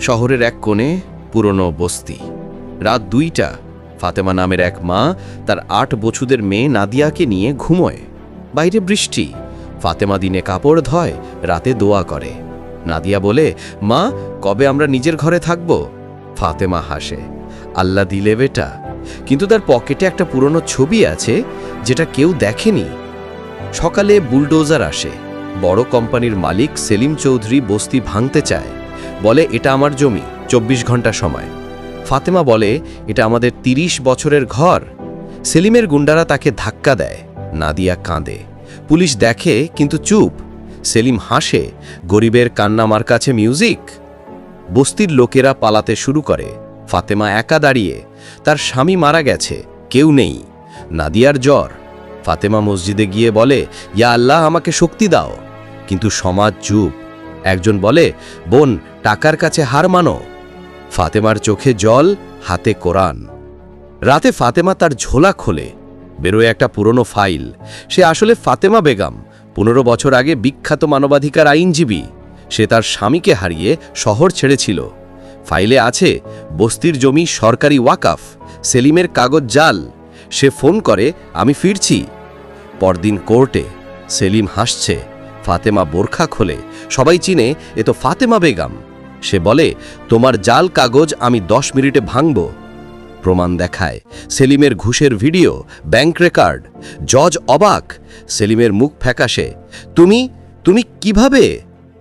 শহরের এক কোণে পুরনো বস্তি। রাত দুইটা, ফাতেমা নামের এক মা তার আট বছুদের মেয়ে নাদিয়াকে নিয়ে ঘুমোয়। বাইরে বৃষ্টি, ফাতেমা দিনে কাপড় ধয়, রাতে দোয়া করে। নাদিয়া বলে, মা, কবে আমরা নিজের ঘরে থাকব? ফাতেমা হাসে, আল্লাহ দিলে বেটা। কিন্তু তার পকেটে একটা পুরনো ছবি আছে যেটা কেউ দেখেনি। সকালে বুলডোজার আসে। বড় কোম্পানির মালিক সেলিম চৌধুরী বস্তি ভাঙতে চায়। বলে, এটা আমার জমি, চব্বিশ ঘণ্টা সময়। ফাতেমা বলে, এটা আমাদের ৩০ বছরের ঘর। সেলিমের গুন্ডারা তাকে ধাক্কা দেয়। নাদিয়া কাঁদে। পুলিশ দেখে, কিন্তু চুপ। সেলিম হাসে, গরিবের কান্নামার কাছে মিউজিক? বস্তির লোকেরা পালাতে শুরু করে। ফাতেমা একা দাঁড়িয়ে, তার স্বামী মারা গেছে, কেউ নেই। নাদিয়ার জ্বর। ফাতেমা মসজিদে গিয়ে বলে, ইয়া আল্লাহ, আমাকে শক্তি দাও। কিন্তু সমাজ চুপ। একজন বলে, বোন, টাকার কাছে হার মানো। ফাতেমার চোখে জল, হাতে কোরআন। রাতে ফাতেমা তার ঝোলা খোলে। বেরোয় একটা পুরনো ফাইল। সে আসলে ফাতেমা বেগম, পনেরো বছর আগে বিখ্যাত মানবাধিকার আইনজীবী। সে তার স্বামীকে হারিয়ে শহর ছেড়েছিল। ফাইলে আছে, বস্তির জমি সরকারি ওয়াকাফ, সেলিমের কাগজ জাল। সে ফোন করে, আমি ফিরছি। পরদিন কোর্টে সেলিম হাসছে। ফাতেমা বোরখা খোলে, সবাই চিনে এ তো ফাতেমা বেগম। সে বলে, তোমার জাল কাগজ আমি দশ মিনিটে ভাঙব। প্রমাণ দেখায়, সেলিমের ঘুষের ভিডিও, ব্যাংক রেকর্ড, জজ অবাক, সেলিমের মুখ ফ্যাকাশে, তুমি তুমি কীভাবে?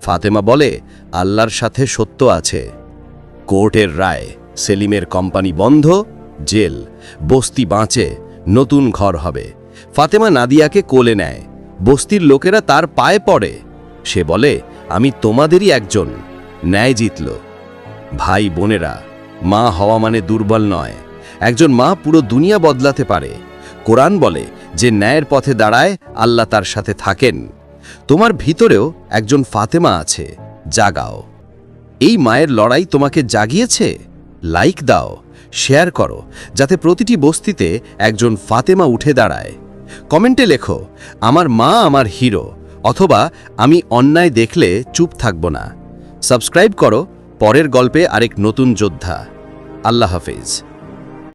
ফাতেমা বলে, আল্লাহর সাথে সত্য আছে। কোর্টের রায়, সেলিমের কোম্পানি বন্ধ, জেল, বস্তি বাঁচে, নতুন ঘর হবে। ফাতেমা নাদিয়াকে কোলে নেয়। বস্তির লোকেরা তার পায়ে পড়ে। সে বলে, আমি তোমাদেরই একজন। ন্যায় জিতল। ভাই বোনেরা, মা হওয়া মানে দুর্বল নয়। একজন মা পুরো দুনিয়া বদলাতে পারে। কোরআন বলে, যে ন্যায়ের পথে দাঁড়ায়, আল্লাহ তার সাথে থাকেন। তোমার ভিতরেও একজন ফাতেমা আছে, জাগাও। এই মায়ের লড়াই তোমাকে জাগিয়েছে? লাইক দাও, শেয়ার করো, যাতে প্রতিটি বস্তিতে একজন ফাতেমা উঠে দাঁড়ায়। কমেন্টে লেখো, আমার মা আমার হিরো, অথবা আমি অন্যায় দেখলে চুপ থাকব না। সাবস্ক্রাইব করো, পরের গল্পে আরেক নতুন যোদ্ধা। আল্লাহ হাফেজ।